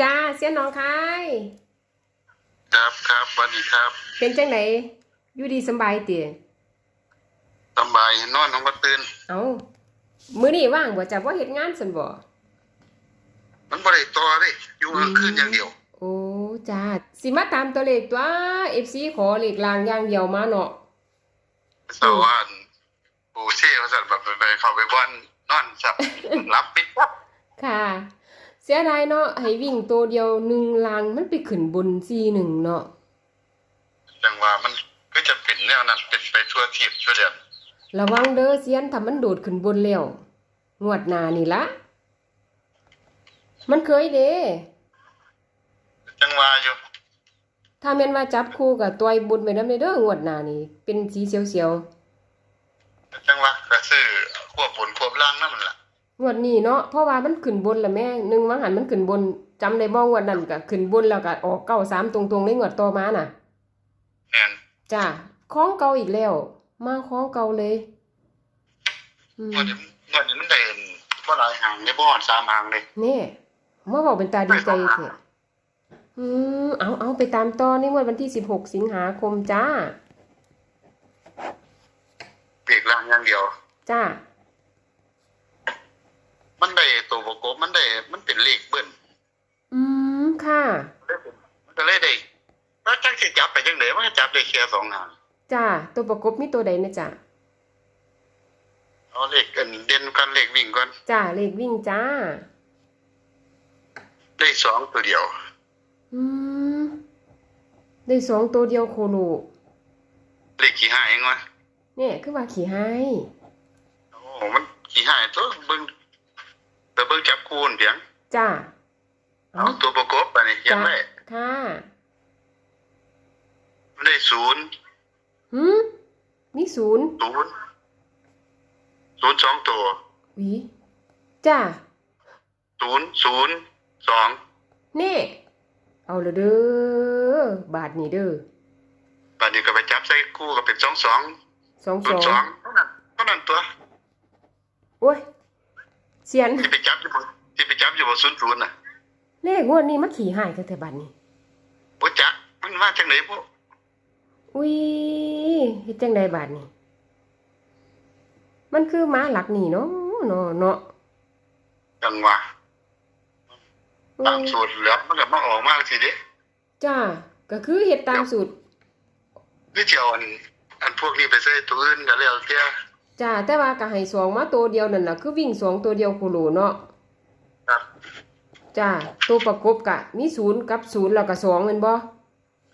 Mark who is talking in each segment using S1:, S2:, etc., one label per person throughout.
S1: จ้าเสียน้องคาย
S2: ครับครับสวัสดีครับ
S1: เป็นจังไหนอยู่ดีสำบายเตี๋ย
S2: สำบายนอนน้องก็ตื่น
S1: เอามื้อนี้ว่างบ่จ้ะบ่เฮ็ดงานซั่นบ่
S2: มันบ่ได้ต่อเด้อยู่กลางคืนอย่างเดียว
S1: โอ้จ้าสิมาตามตัวเลขตัว FC ขอเลขลางอย่างเดียวมาเนาะ
S2: สาวอันปู่เช่ว่าซั่นแบบไปเข้าไปบ้านนอนซับรับปิดปั๊บ
S1: ค่ะ เสียดายเนาะให้วิ่งตัวเดียวหนึ่งลางมันไปขึ้นบน41เนาะ
S2: จังว่ามันก็จะเป็นแนวนั้นเป็นไปทั่วทิพย์ทั่วเดือน
S1: ระวังเด้อเสียนถ้ามันโดดขึ้นบนแล้วงวดหน้านี่ละมันเคยเด้
S2: จังว่าอยู่
S1: ถ้าแม่นว่าจับคู่กับตัวไอ้บุญไปนำเด้องวดหน้านี่เป็นสีเขียวๆ
S2: จังว่าก็ซื้อควบบนควบล่างนั่นมันล่ะ
S1: งวดนี้เนาะเพราะว่ามันขึ้นบนละแม่หนึ่งวังหันมันขึ้นบนจำได้บ้องวดนั้นก็ขึ้นบนแล้วก็ออกเก้าสามตรงๆในงวดต่อมาน่ะ
S2: แม่น
S1: จ้าคล้องเก่าอีกแล้ว มาคล้องเก่าเลยอืม
S2: งวดนี้งวดนี้มันได้บ่หลายหางได้บ่ฮอด3หางเลย
S1: นี่มาบอกเป็นตาดีใจเถอะอืมเอาเอาไปตามต่อในงวดวันที่สิบหกสิงหาคมจ้า
S2: เปีกล่างอย่างเดียว
S1: จ้า
S2: มันได้ตัวประกบมันได้ มันเป็นเลขเบิ้ล
S1: อืมค่ะ
S2: มันก็เลยได้ว่าจังสิจับไปจังได๋มันก็จับได้แค่สองหาง
S1: จ้าตัวประกบมีตัวใดนะจ้า
S2: เอาเลขกันเด่นกันเลขวิ่งก่อน
S1: จ้าเลขวิ่งจ้า
S2: ได้สองตัวเดียว
S1: อืมได้สองตัวเดียวโคโล
S2: เลขขี้หายเองวะ
S1: เนี่ยคือว่าขี่ให้
S2: โอ้มันขี้หายตัวเบิ่ง แต่เบิ่งจับคูณเพียง
S1: จ้า
S2: เอาตัวประกบไปนี่เขียน
S1: จ้า
S2: ไว้
S1: ค่ะ
S2: มันได้ศูนย์
S1: หืมมีศูนย์
S2: ศูนย์ศูนย์สองตัว
S1: หวีจ้า
S2: ศูนย์ศูนย์สอง
S1: เน่เอาละเด้อบาทนี่เด้อ
S2: บัดนี้ก็ไปจับใส่คู่ก็เป็นสองสอง
S1: สอง
S2: ศู
S1: ส
S2: น
S1: อ
S2: ย์
S1: ง
S2: สองเท่านั้นเท่านั้นตัว
S1: โอ้ย เสียน
S2: ที่ไปจับอยู่บ่ที่ไปจับอยู่บ่ศูนย์ศูนย์น่ะ
S1: เลขงวดนี้มาขี่หายกันแต่บัดนี้
S2: บ่จักมันมาจากไหนบ่
S1: อุ้ยเฮ็ดจังไดบาดนี้ มันคือม้าหลักนี่เนาะเนาะเนาะ
S2: จังว่า
S1: อื
S2: ตาม
S1: ม
S2: สูตรแล้วมันก็มาออกมาสิเด้
S1: จ้าก็คือเฮ็ดตามสูตร
S2: คือสิเอาอันอันพวกนี้ไปใส่ตัวอื่นก็แล้วแต่
S1: จ้าแต่ว่าก็ให้สองมาตัวเดียวนั่นน่ะคือวิ่งสองตัวเดียวโคโลเนาะ
S2: ครับ
S1: จ้าตัวประกบกะ มีศูนย์กับศูนย์แล้วก็สองแม่นบ่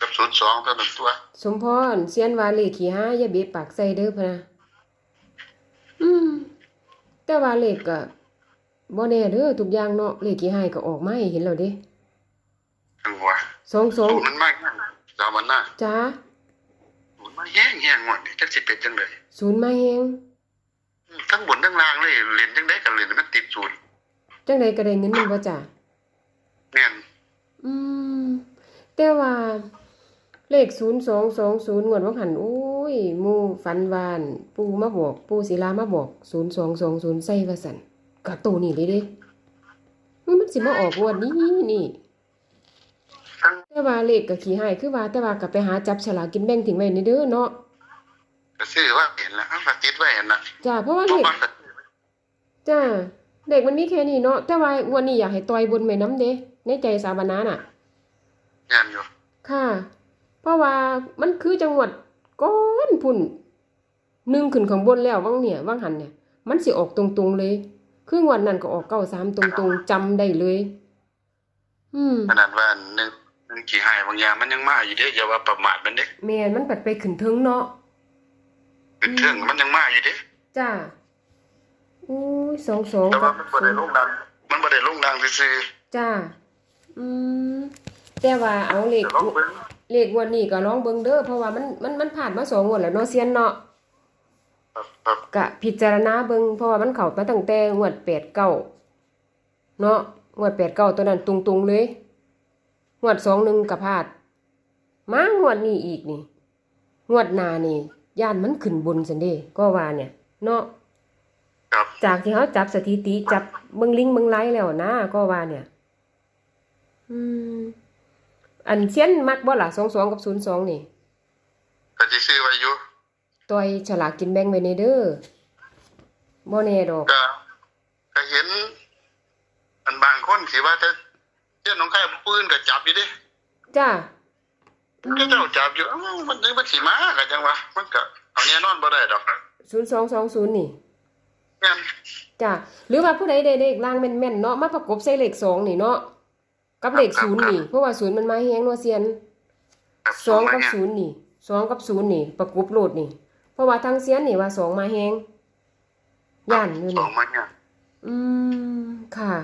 S2: กับศูนย์สองเท่านั้นตัว
S1: สมพรเซียนว่าเลขขี้ห้าอย่าเบ็ดปากใส่เด้อพะนะอืม แต่ว่าเลขก็บ่แน่เด้อทุกอย่างเนาะเลขขี้ห้าก็ออกมาให้เห็นแล้วเด้
S2: จังว่า
S1: สองสอง
S2: สูตรมันมากนะสามันน่ะ
S1: จ้า
S2: สูตรมันแห้งแห้งหมดนี่จังสิเป็นจังได๋
S1: ศูนย์มาแฮง
S2: ทั้งบนทั้งล่างเลยเล่นจังได๋ก็เล่นมันติดศูนย์
S1: จังใดก็ได้เงินมันบ่จ้า
S2: แม่น
S1: อืมแต่ว่าเลข0220งวดว่าหันโอ้ยหมู่ฝันวาน ปู่มาบอก ปู่ศิลามาบอก0220ใส่ว่าซั่นก็ตัวนี้เลยเด้มันมันสิมาออกงวดนี้นี่
S2: ทั้ง
S1: แต่ว่าเลขก็ขี้หายคือว่าแต่ว่าก็ไปหาจับฉลากกินแบ่งทิ้งไว้ในเด้อเนาะ
S2: ก็ ซื้อว่าเห็นแล้วเอาก็ติดไว้เห็นน่ะ
S1: จ้าเพราะว่า
S2: บ่
S1: เลข
S2: มันก็
S1: จ้าเลขมันมีแค่นี้เนาะแต่ว่างวดนี้อยากให้ต่อยบนไว้น้ำเด้ในใจสาบานาน่ะ
S2: แม่นอยู่
S1: ค่ะ เพราะว่ามันคือจังหวัดก้อนพุ่นหนึ่งขึ้นข้างบนแล้วว่างเนี่ยว่างหันเนี่ย มันสิออกตรงๆเลย คืองวดนั้นก็ออกเก้าสามตรงๆจำได้เลย อืม
S2: ขนาดว่าหนึงหนึงขี้หายบางอย่างมันยังมาอยู่เด้อย่าว่าประมาทมันเด้
S1: แม่นมันปัดไปขึ้นถึงเนาะ
S2: เป็นเรื่องมันยังมาอยู่เด้
S1: จ้าอุ้ยสองสอง
S2: แต่
S1: กั
S2: ว่า
S1: บ
S2: มันบ่ได้ลงดังมันบ่ได้ลงดังซื่อ
S1: จ้า อืมแต่ว่าเอาเล
S2: ๆ
S1: ข
S2: แต่ลองเบิ่ง
S1: เลขงวันนี้ก็ลองเบิ่งเด้อเพราะว่ามันมันมันผ่านมาสองงวดแล้วเนาะเซียนเนาะ
S2: ครับครับ
S1: กะพิจารณาเบิ่งเพราะว่ามันเข้ามาตั้งแต่งวดแปดเก้าเนาะงวดแปดเก้าตัวนั้นตรงๆเลยงวดสองหนึ่งกับพลาดมางวดนี้อีกนี่งวดหน้านี่ ย่านมันขึ้นบนซันเด้ก็ว่าเนี่ยเนาะ
S2: ครับ
S1: จากที่เขาจับสถิติจับเบิ่งลิงก์เบิ่งไลน์แล้วนะก็ว่าเนี่ย อืม อันเซียนมักบ่ล่ะ22กับ02นี่
S2: ก็สิซื้อไว้อยู่
S1: ต่อยฉลากกินแบ่งไว้ในเด้อบ่แน่ดอก
S2: ก็ก็เห็น อันบางคนสิว่าแต่เจ้าน้องไข่ปืนก็จับอยู่เดิ
S1: จ้า
S2: มัน ก็เจ้าจับอยู่เอ้ามันนึกมันสิมาก็จังวะมันก็เอาแน่นอนบ่ได้ดอก
S1: 0220นี่
S2: แม่น
S1: จ้าหรือว่าผู้ใดได้เลขล่างแม่นๆเนาะมาประกบใส่เลขสองนี่เนาะกับเลขศูนย์นี่เพราะว่าศูนย์มันมาแฮงเนาะเซียน
S2: ครับ
S1: สองกับ
S2: มา
S1: ศูนย์นี่สองกับศูนย์นี่ ประกบโลดนี่ เพราะว่าทางเซียนนี่ว่าสองมาแฮงย่านอยู่
S2: สอ
S1: นี่
S2: งมาเนี่ย
S1: อืมค่ะ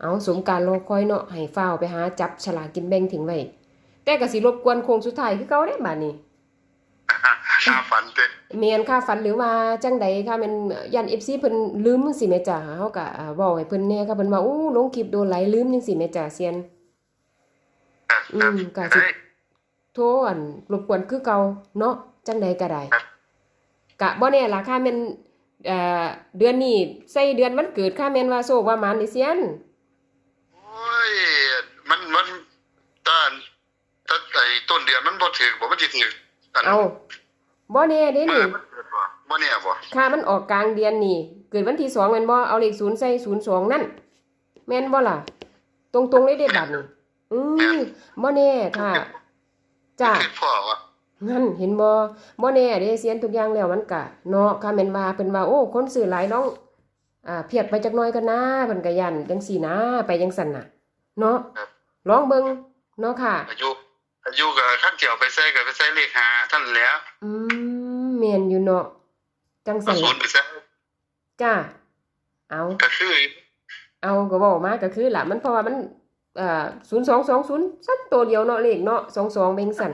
S1: เอาสมการรอคอยเนาะให้ฟ้าวไปหาจับฉลากกินแบ่งถึงไว้ แต่ก็สิรบกวนโค้งสุดท้ายคือเก่าได้บัดนี้
S2: หน้าฝันเด้
S1: เมียนค่าฝันหรือว่าจังใดค่ะแม่นยัน FC เพิ่นลืมจังซี่แม่จ้าเฮาก็อ่าเว้าให้เพิ่นแหน่ค่ะเพิ่นว่าอู้ลงคลิปโดนไหลลืมจังซี่แม่จ้าเซียน
S2: ครับ
S1: อื
S2: ครับ
S1: มก็สิ
S2: เฮ้ย
S1: โทรอันรบกวนคือเก่าเนาะจังใดก็ได้
S2: ครับ
S1: กะบ่แน่ล่ะค่ะแม่นเอ่อเดือนนี้ใส่เดือนวันเกิดค่ะแม่นว่าโซว่าหมานนี่เซียน
S2: โอ้ยมันมันตอนตอนไอ้ต้นเดือนมัน บ่ถึกบ่มันสิถึกอัน
S1: เอาบ่แน่เด้
S2: เมื่
S1: นี่
S2: อมันเกิดบ่บ่เนี่ยบ่
S1: ค่ามันออกกลางเดือนนี่ เกิดวันที่2แม่นบ่เอาเลข0ใส่02นั่นแม่นบ่ล่ะ ตรงๆเลยเด้บัดนี่อืมบ่แน่ค่ะจ้า
S2: คิดพ่อว่า
S1: นั่นเห็นบ่บ่แน่เด้เสียนทุกอย่างแล้วมันก็เนาะค่ะแม่นว่าเพิ่นว่าโอ้คนซื้อหลายน้องอ่าเพียดไปจักหน่อยก็นะเพิ่นก็ยันจังซี่นะ ไปจังซั่นน่ะ เนาะลองเบิ่งเนาะค่ะ
S2: อายุ อายุก็คันเจียวไปใส่ก็ไปใส่เลขหาท่านแหล้ว
S1: อืมแม่นอยู่เนาะจัง
S2: ก็
S1: ซั่น
S2: ศู
S1: ล่ะ
S2: นย์ไปใส่
S1: จ้าเอา
S2: ก็คือ
S1: เอาก็เว้ามาก็คือล่ะมันเพราะว่ามันเอ่อ0220ซ้ํตัวเดียวเนาะเลขเนาะ22เป็นซั่น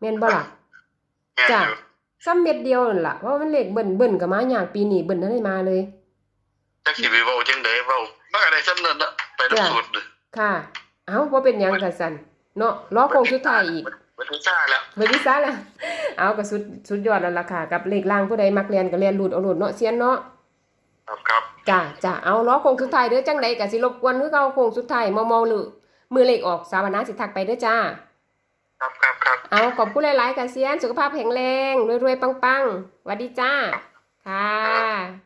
S1: แม่นบ่ล่ะ
S2: แม่น
S1: จ้ะ
S2: อยู่
S1: ซ้ำเม็ดเดียวนั่นล่ะเพราะว่ามันเลขเบิ่นเบิ่นก็มาอย่างปีนี้เบิ่นทันได้มาเลย
S2: จักสิไปเว้าจังได๋เว้ามันก็ได้สำนั้นน่ะไปทั้ง
S1: จ้ะ
S2: สุดเลย
S1: ค่ะ เอ้าบ่เป็นหยังกันสัน เนาะรอโค้งสุดท้ายอีก
S2: มันถึงซ่าแล้ว
S1: เบิ่งอีซะแล้วเอาก็สุดสุดยอดแล้วล่ะค่ะ กับเลขล่างผู้ใดมักเรียนก็เรียนรูดเอารูดเนาะเซียนเนาะ
S2: ครับครับ
S1: จ้าจ้าเอารอโค้งสุดท้ายเด้อจังใดก็สิรบกวนคือเก่าโค้งสุดท้ายมอๆหรือมือเลขออกสาวนาสิทักไปเด้อจ้า
S2: ครับครับครับ
S1: เอาขอบคุณหลายๆค่ะเซียนสุขภาพแข็งแรงรวยๆปังๆหวัดดีจ้าค่ะ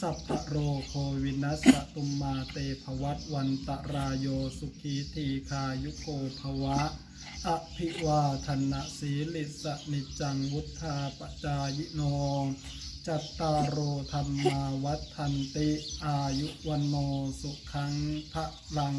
S3: สัพพโรโควินัสตุมมาเตภวัตวันตรายโยสุขีทีคายุโกภวะ อภิวาทนะสีลิสนิจังวุธาปจายโน จัตตารโอธรรมาวัฏทันติอายุวันโนสุขังพระลัง